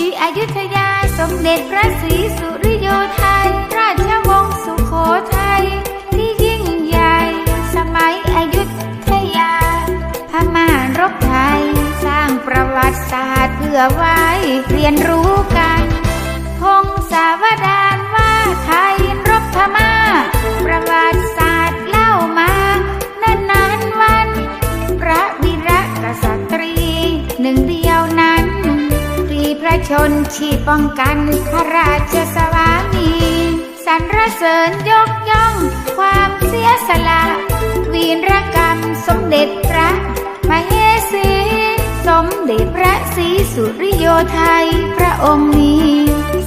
รีอยุธยา สมเด็จพระศรีสุริโยไทย ราชวงศ์สุโขทัย ที่ยิ่งใหญ่ สมัยอยุธยา พม่ารบไทย สร้างประวัติศาสตร์เพื่อไว้เรียนรู้กันพงศา ชนชีพป้องกันพระราชสวามีสรรเสริญยกย่องความเสียสละ วีรกรรมสมเด็จพระมเหสีสมเด็จพระศรีสุริโยไทยพระองค์นี้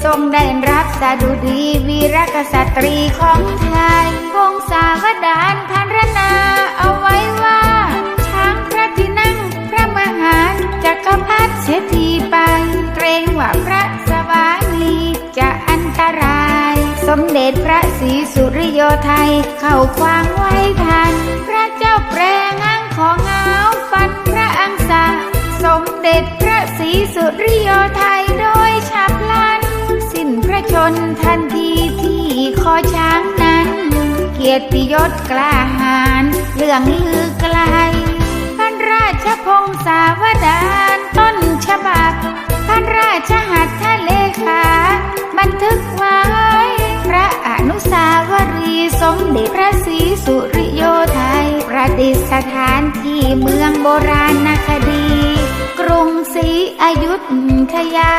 ทรงได้รับสดุดีวีรกษัตรีของไทยพงศาวดารพันรนาเอาไว้ว่า ช้างพระที่นั่งพระมหาจักรพรรดิเสีย มเด็จพระศรีสุริโยไทย เข้าควางไว้ทัน พระเจ้าแปรงางของเงาฟันพระอังสาสมเด็จพระศรีสุริโยไทยโดยฉับพลัน สิ้นพระชนทันทีที่คอช้างนั้น เกียรติยศกล้าหาญเรื่องลือไกลพันราชพงศาวดา มเด็จพระศรีสุริโยไทย ประดิษฐานที่เมืองโบราณคดี กรุงศรีอยุธยา